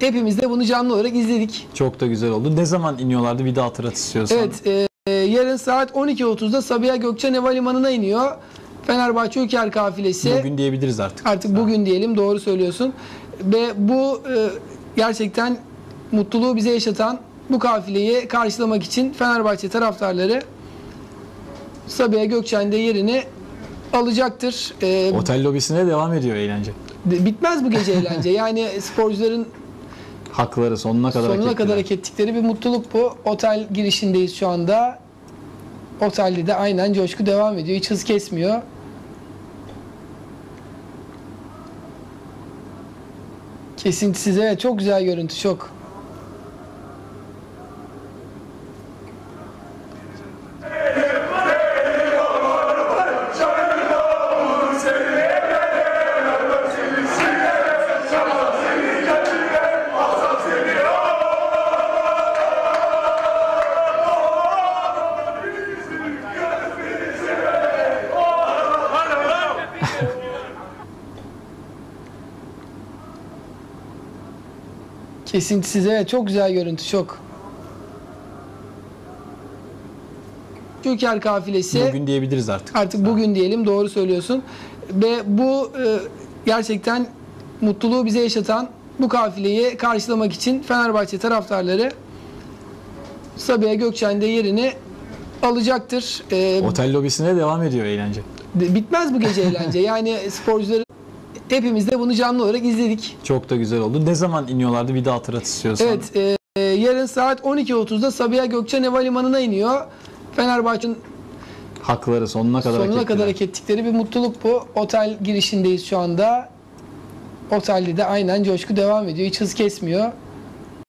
Hepimiz de bunu canlı olarak izledik. Çok da güzel oldu. Ne zaman iniyorlardı? Bir daha hatırlat istiyorsan. Evet, e, yarın saat 12.30'da Sabiha Gökçen Havalimanı'na iniyor. Fenerbahçe Ülker kafilesi. Bugün diyebiliriz artık. Artık bugün diyelim doğru söylüyorsun. Ve bu e, gerçekten mutluluğu bize yaşatan bu kafileyi karşılamak için Fenerbahçe taraftarları Sabiha Gökçen'de yerini alacaktır. E, Otel lobisine devam ediyor eğlence. de- bitmez bu gece eğlence. Yani sporcuların Hakları sonuna kadar sonuna hak kadar hak ettikleri bir mutluluk bu. Otel girişindeyiz şu anda. Otelde de aynen coşku devam ediyor. Hiç hız kesmiyor. Kesintisiz evet çok güzel görüntü çok. Kesintisiz evet çok güzel görüntü çok. Ülker kafilesi. Bugün diyebiliriz artık. Artık bugün diyelim doğru söylüyorsun. Ve bu e, gerçekten mutluluğu bize yaşatan bu kafileyi karşılamak için Fenerbahçe taraftarları Sabiha Gökçen'de yerini alacaktır. E, Otel lobisine devam ediyor eğlence. bitmez bu gece eğlence. Yani sporcuların hepimiz de bunu canlı olarak izledik. Çok da güzel oldu. Ne zaman iniyorlardı? Bir daha hatırlat istiyorsan. Evet, e, yarın saat 12.30'da Sabiha Gökçen Havalimanı'na iniyor. Fenerbahçe'nin Hakları sonuna kadar hak sonuna ettiler. kadar hak ettikleri bir mutluluk bu. Otel girişindeyiz şu anda. Otelde de aynen coşku devam ediyor. Hiç hız kesmiyor.